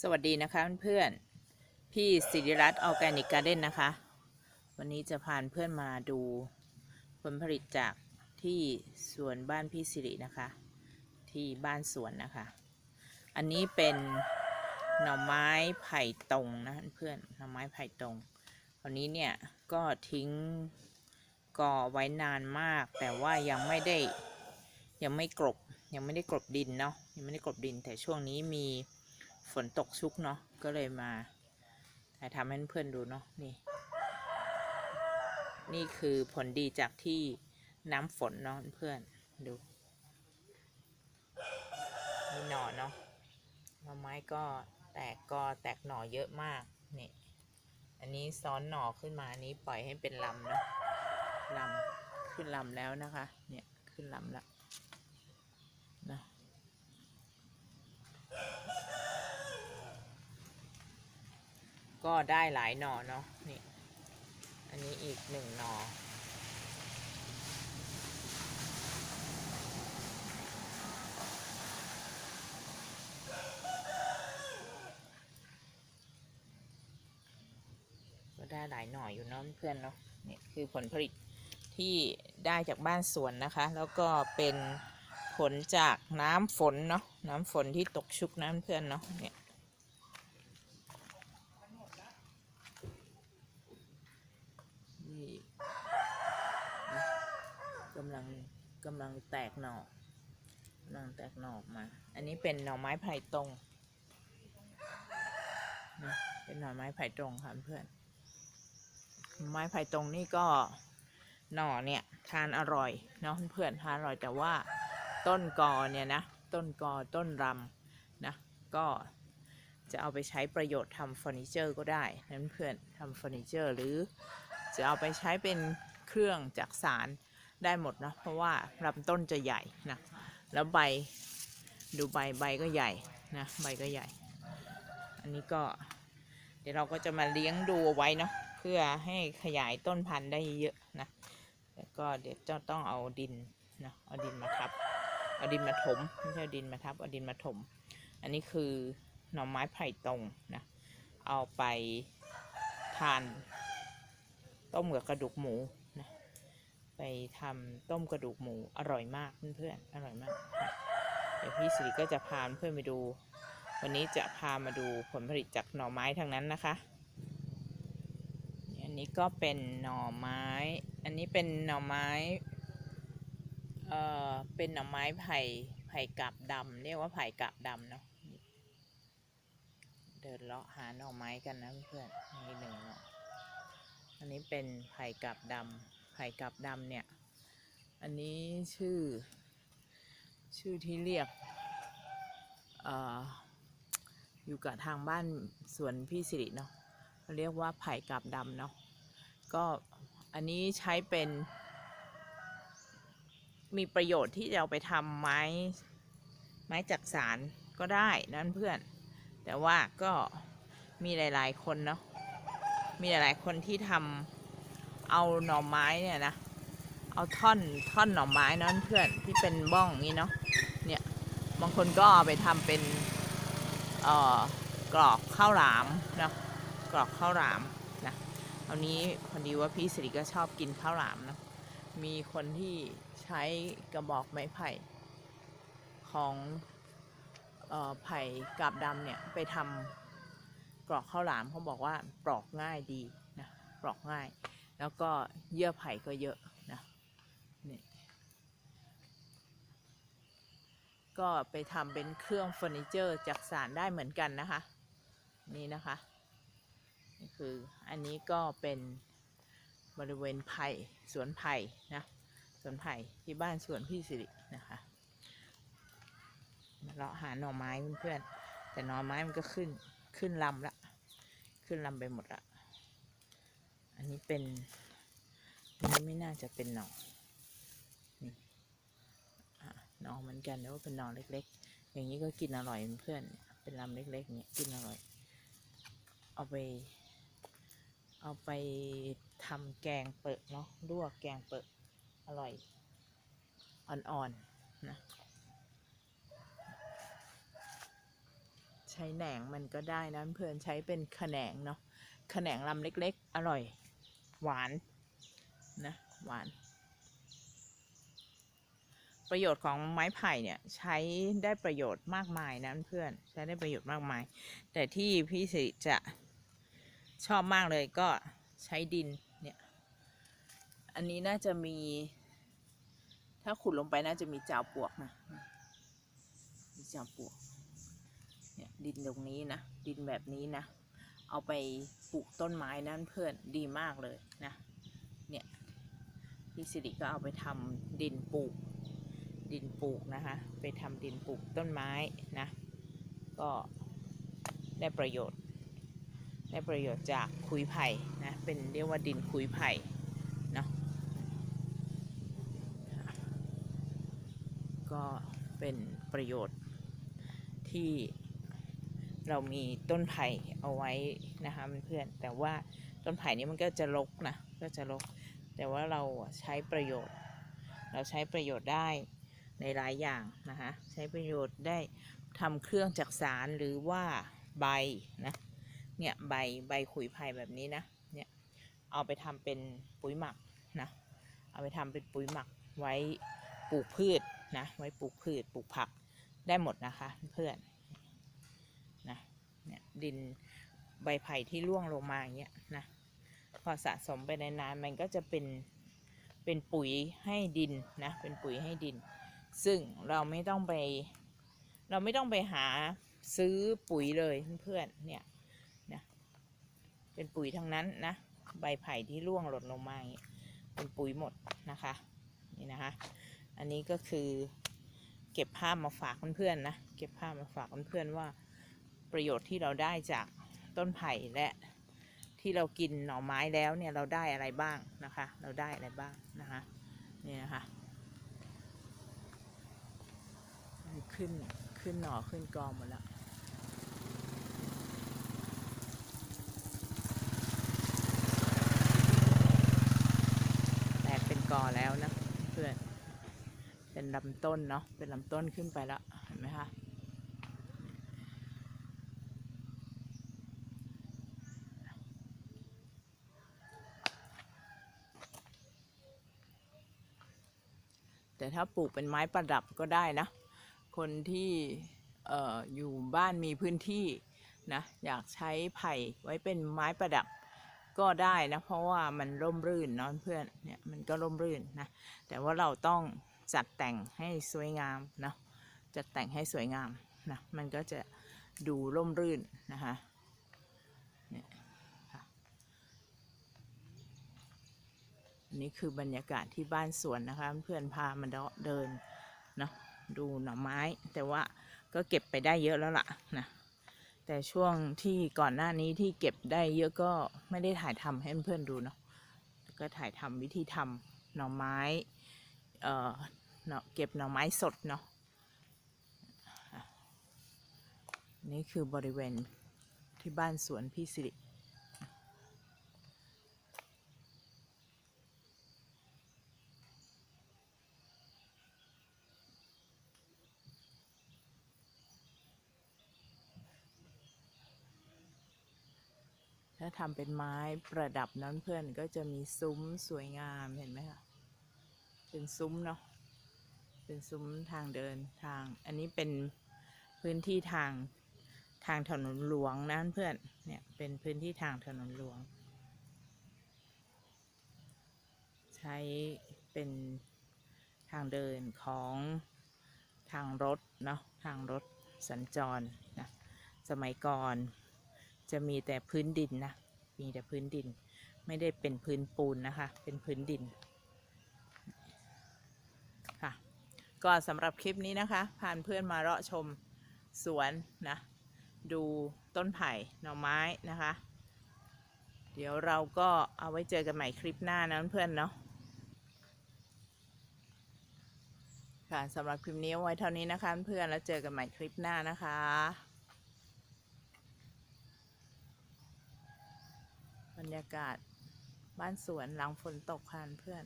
สวัสดีนะคะเพื่อนๆ พี่สิริรัตน์ออร์แกนิกการ์เด้นนะคะ วันนี้จะพาเพื่อนมาดูผลผลิตจากที่สวนบ้านพี่สิรินะคะ ที่บ้านสวนนะคะ อันนี้เป็นหน่อไม้ไผ่ตรงนะเพื่อนหน่อไม้ไผ่ตรงอันนี้เนี่ยก็ทิ้งก่อไว้นานมาก แต่ว่ายังไม่ได้ยังไม่กรบยังไม่ได้กรบดินเนาะยังไม่ได้กรบดินแต่ช่วงนี้มี ฝนตกชุกเนาะก็เลยมาถ่ายทำให้เพื่อนดูเนาะนี่ นี่คือผลดีจากที่น้ำฝนเนาะเพื่อนดูมีหน่อเนาะหน่อไม้ก็แตกกอแตกหน่อเยอะมากนี่อันนี้ซ้อนหน่อขึ้นมาอันนี้ปล่อยให้เป็นลำเนาะลำขึ้นลำแล้วนะคะ เนี่ยขึ้นลำแล้วนะ ก็ได้หลายหน่อเนาะนี่ อันนี้อีกหนึ่งหน่อได้หลายหน่ออยู่เนาะเพื่อนเนาะนี่คือผลผลิตที่ได้จากบ้านสวนนะคะ แล้วก็เป็นผลจากน้ำฝนเนาะน้ำฝนที่ตกชุกน้ำเพื่อนเนาะเนี่ย นี่นะกำลัง กำลังแตกหน่อกำลังแตกหน่อออกมา อันนี้เป็นหน่อไม้ไผ่ตรงนะเป็นหน่อไม้ไผ่ตรงค่ะเพื่อนไม้ไผ่ตรงนี่ก็หน่อเนี่ยทานอร่อยเนาะเพื่อนทานอร่อยแต่ว่าต้นกอเนี่ยนะต้นกอต้นรำนะก็จะเอาไปใช้ประโยชน์ทำเฟอร์นิเจอร์ก็ได้นั้นเพื่อนทำเฟอร์นิเจอร์หรือจะเอาไปใช้เป็นเครื่องจักสาร ได้หมดนะเพราะว่าลำต้นจะใหญ่นะแล้วใบดูใบใบก็ใหญ่นะใบก็ใหญ่ อันนี้ก็ เดี๋ยวเราก็จะมาเลี้ยงดูเอาไว้เนาะเพื่อให้ขยายต้นพันธุ์ได้เยอะนะแล้วก็เดี๋ยวจะต้องเอาดินนะเอาดินมาทับเอาดินมาถมไม่ใช่อดินมาทับเอาดินมาถม อันนี้คือหน่อไม้ไผ่ตรงนะเอาไปทานต้มกับกระดูกหมู ไปทำต้มกระดูกหมูอร่อยมากเพื่อนๆอร่อยมาก เดี๋ยวพี่สิริก็จะพาเพื่อนไปดู วันนี้จะพามาดูผลผลิตจากหน่อไม้ทั้งนั้นนะคะอันนี้ก็เป็นหน่อไม้ อันนี้เป็นหน่อไม้ เอ่อ เป็นหน่อไม้ไผ่ไผ่กาบดำเรียกว่าไผ่กาบดำเนาะเดินเลาะหาหน่อไม้กันนะเพื่อนมีหนึ่งหน่ออันนี้เป็นไผ่กับดำ ไผ่กับดำเนี่ย อันนี้ชื่อ ชื่อที่เรียกออยู่กับทางบ้านสวนพี่สิริเนาะเขาเรียกว่าไผ่กับดำเนาะก็อันนี้ใช้เป็น มีประโยชน์ที่จะเอาไปทำไม้ไม้จักสารก็ได้นั่นเพื่อน แต่ว่าก็มีหลาย ๆ คนเนาะมีหลาย ๆ คนที่ทำ เอาหน่อไม้เนี่ยนะ เอาท่อนท่อนหน่อไม้นั่นเพื่อนที่เป็นบ้องนี้เนาะ เนี่ยบางคนก็เอาไปทำเป็นเอ่อกรอกข้าวหลามเนาะกรอกข้าวหลามนะเอานี้พอดีว่าพี่สิริก็ชอบกินข้าวหลามนะมีคนที่ใช้กระบอกไม้ไผ่ของเอ่อไผ่กาบดำเนี่ยไปทำกรอกข้าวหลามเขาบอกว่าปลอกง่ายดีนะปลอกง่าย แล้วก็เยื่อไผ่ก็เยอะนะนี่ก็ไปทำเป็นเครื่องเฟอร์นิเจอร์จักสารได้เหมือนกันนะคะ นี่นะคะนี่คืออันนี้ก็เป็นบริเวณไผ่สวนไผ่นะสวนไผ่ที่บ้านสวนพี่สิรินะคะมาเลาะหาหน่อไม้เพื่อนๆแต่หน่อไม้มันก็ขึ้นขึ้นลำละ ขึ้นลำไปหมดละ อันนี้เป็น อันนี้ไม่น่าจะเป็นหน่อนี่หน่อเหมือนกันแต่ว่าเป็นหน่อเล็ก ๆ อย่างนี้ก็กินอร่อยเพื่อน เป็นลำเล็กๆเนี่ยกินอร่อย เอาไป เอาไปทำแกงเปิดเนาะลวกแกงเปิดอร่อย อ่อนๆนะใช้แหนงมันก็ได้นะเพื่อนใช้เป็นขแขนงเนาะขแขนงลำเล็กๆ อร่อย หวานนะหวาน ประโยชน์ของไม้ไผ่เนี่ยใช้ได้ประโยชน์มากมายนะเพื่อนใช้ได้ประโยชน์มากมาย แต่ที่พี่สิจะชอบมากเลยก็ใช้ดินเนี่ย อันนี้น่าจะมี ถ้าขุดลงไปน่าจะมีจาวปวกนะมีจาวปวกเนี่ยดินตรงนี้นะ ดินแบบนี้นะ เอาไปปลูกต้นไม้นั่นเพื่อนดีมากเลยนะเนี่ยพี่สิริก็เอาไปทำดินปลูกดินปลูกนะคะไปทำดินปลูกต้นไม้นะก็ได้ประโยชน์ ได้ประโยชน์จากคุยไผ่นะเป็นเรียกว่าดินคุยไผ่เนาะก็เป็นประโยชน์ที่ เรามีต้นไผ่เอาไว้นะคะเพื่อนแต่ว่าต้นไผ่นี้มันก็จะรกนะก็จะรกแต่ว่าเราใช้ประโยชน์ เราใช้ประโยชน์ได้ในหลายอย่างนะคะใช้ประโยชน์ได้ทำเครื่องจักสารหรือว่าใบนะเนี่ยใบใบขุยไผ่แบบนี้นะเนี่ยเอาไปทำเป็นปุ๋ยหมักนะเอาไปทำเป็นปุ๋ยหมักไว้ปลูกพืชนะไว้ปลูกพืชปลูกผักได้หมดนะคะเพื่อน เนี่ยดินใบไผ่ที่ร่วงลงมาอย่างเงี้ยนะพอสะสมไปนานๆมันก็จะเป็นเป็นปุ๋ยให้ดินนะเป็นปุ๋ยให้ดิน ซึ่งเราไม่ต้องไป เราไม่ต้องไปหาซื้อปุ๋ยเลยเพื่อนๆเนี่ยนะเป็นปุ๋ยทั้งนั้นนะใบไผ่ที่ร่วงหล่นลงมาอย่างเงี้ยเป็นปุ๋ยหมดนะคะนี่นะคะ อันนี้ก็คือเก็บภาพมาฝากเพื่อนๆนะ เก็บภาพมาฝากเพื่อนๆว่า ประโยชน์ที่เราได้จากต้นไผ่และที่เรากินหน่อไม้แล้วเนี่ยเราได้อะไรบ้างนะคะ เราได้อะไรบ้างนะคะนี่นะคะขึ้นขึ้นหน่อขึ้นกอหมดแล้วแตกเป็นกอแล้วนะเพื่อนเป็นลำต้นเนาะเป็นลำต้นขึ้นไปแล้วเห็นไหมคะ แต่ถ้าปลูกเป็นไม้ประดับก็ได้นะ คนที่อ่ออยู่บ้านมีพื้นที่นะอยากใช้ไผ่ไว้เป็นไม้ประดับก็ได้นะ เพราะว่ามันร่มรื่นเนาะเพื่อนเนี่ยมันก็ร่มรื่นนะ แต่ว่าเราต้องจัดแต่งให้สวยงามนะจัดแต่งให้สวยงามนะมันก็จะดูร่มรื่นนะคะเนี่ยค่ะอั นนี้คือบรรยากาศที่บ้านสวนนะคะ เพื่อนพามาเดินเนาะดูหน่อไม้ แต่ว่าก็เก็บไปได้เยอะแล้วล่ะนะแต่ช่วงที่ก่อนหน้านี้ที่เก็บได้เยอะก็ไม่ได้ถ่ายทำให้เพื่อนๆดูเนาะก็ถ่ายทำวิธีทำหน่อไม้เอ่อเนาะเก็บหน่อไม้สดเนาะอะนี่คือบริเวณที่บ้านสวนพี่สิริ ถ้าทำเป็นไม้ประดับนั้นเพื่อนก็จะมีซุ้มสวยงามเห็นไหมคะเป็นซุ้มเนาะเป็นซุ้มทางเดินทาง อันนี้เป็นพื้นที่ทางทางถนนหลวงนะเพื่อนเนี่ยเป็นพื้นที่ทางถนนหลวง ใช้เป็นทางเดินของทางรถเนาะทางรถสัญจรนะสมัยก่อน จะมีแต่พื้นดินนะ มีแต่พื้นดิน ไม่ได้เป็นพื้นปูนนะคะ เป็นพื้นดิน ค่ะ ก็สำหรับคลิปนี้นะคะ พาเพื่อนมาเลาะชมสวนนะ ดูต้นไผ่หน่อไม้นะคะ เดี๋ยวเราก็เอาไว้เจอกันใหม่คลิปหน้านะเพื่อนเนาะค่ะสำหรับคลิปนี้ไว้เท่านี้นะคะ เพื่อนแล้วเจอกันใหม่คลิปหน้านะคะ บรรยากาศบ้านสวนหลังฝนตกค่ะเพื่อน